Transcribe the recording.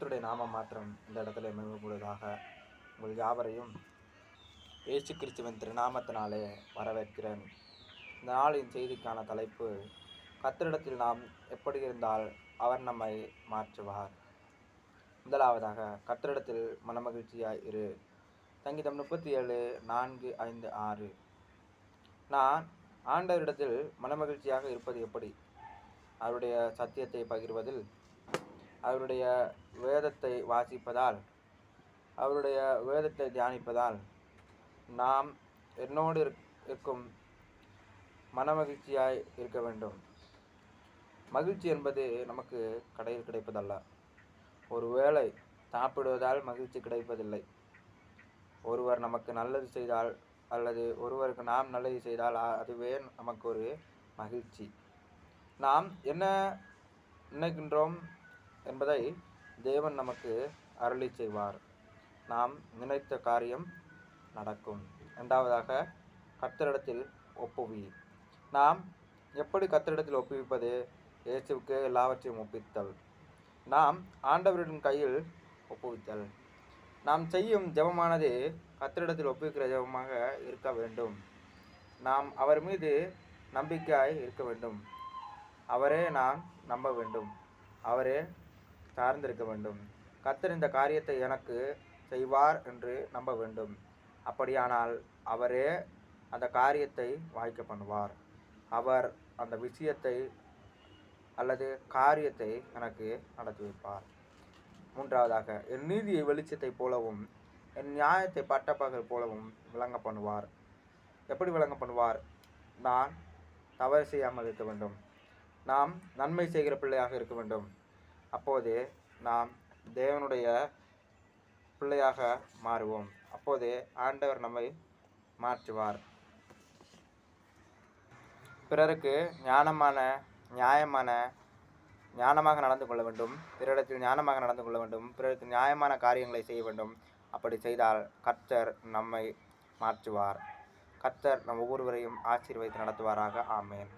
கர்த்தருடைய நாம மாற்றம் இந்த இடத்துல மேம்படுவதாக உங்கள் யாவரையும் இயேசு கிறிஸ்துவின் திருநாமத்தினாலே வரவேற்கிறேன். இந்த நாளின் செய்திக்கான தலைப்பு கர்த்தரிடத்தில் நாம் எப்படி இருந்தால் அவர் நம்மை மாற்றுவார். முதலாவதாக கர்த்தரிடத்தில் மனமகிழ்ச்சியாய் இரு. சங்கீதம் முப்பத்தி ஏழு நான்கு ஐந்து ஆறு. நான் ஆண்டவரிடத்தில் மனமகிழ்ச்சியாக இருப்பது எப்படி? அவருடைய சத்தியத்தை பகிர்வதில் அவருடைய வேதத்தை வாசிப்பதால் அவருடைய வேதத்தை தியானிப்பதால் நாம் என்னோடு இருக்கும் மனமகிழ்ச்சியாய் இருக்க வேண்டும். மகிழ்ச்சி என்பது நமக்கு கடையில் கிடைப்பதல்ல. ஒருவேளை சாப்பிடுவதால் மகிழ்ச்சி கிடைப்பதில்லை. ஒருவர் நமக்கு நல்லது செய்தால் அல்லது ஒருவருக்கு நாம் நல்லது செய்தால் அதுவே நமக்கு ஒரு மகிழ்ச்சி. நாம் என்ன நினைக்கின்றோம்? என்பதை தேவன் நமக்கு அருளி செய்வார். நாம் நினைத்த காரியம் நடக்கும். இரண்டாவதாக கத்தரிடத்தில் ஒப்புவி நாம் எப்படி கத்தரிடத்தில் ஒப்புவிப்பது? இயேசுக்கு எல்லாவற்றையும் ஒப்பித்தல் நாம் ஆண்டவரின் கையில் ஒப்புவித்தல். நாம் செய்யும் ஜெபமானது கத்தரிடத்தில் ஒப்புவிக்கிற ஜெபமாக இருக்க வேண்டும். நாம் அவர் மீது நம்பிக்கையாய் இருக்க வேண்டும். அவரே நாம் நம்ப வேண்டும். அவரே சார்ந்திருக்க வேண்டும். கத்தர் இந்த காரியத்தை எனக்கு செய்வார் என்று நம்ப வேண்டும். அப்படியானால் அவரே அந்த காரியத்தை வாய்க்க பண்ணுவார். அவர் அந்த விஷயத்தை அல்லது காரியத்தை எனக்கு நடத்தி வைப்பார். மூன்றாவதாக என் நீதியை வெளிச்சத்தை போலவும் என் நியாயத்தை பட்டப்பகல் போலவும் விளங்க பண்ணுவார். எப்படி விளங்க பண்ணுவார்? நான் தவறு செய்யாமல் இருக்க வேண்டும். நாம் நன்மை செய்கிற பிள்ளையாக இருக்க வேண்டும். அப்போது நாம் தேவனுடைய பிள்ளையாக மாறுவோம். அப்போது ஆண்டவர் நம்மை மாற்றுவார். பிறருக்கு ஞானமான நியாயமான ஞானமாக நடந்து கொள்ள வேண்டும். பிறரிடத்தில் ஞானமாக நடந்து கொள்ள வேண்டும். பிறருக்கு நியாயமான காரியங்களை செய்ய வேண்டும். அப்படி செய்தால் கர்த்தர் நம்மை மாற்றுவார். கர்த்தர் நம் ஒவ்வொருவரையும் ஆசீர்வதித்து நடத்துவாராக. ஆமேன்.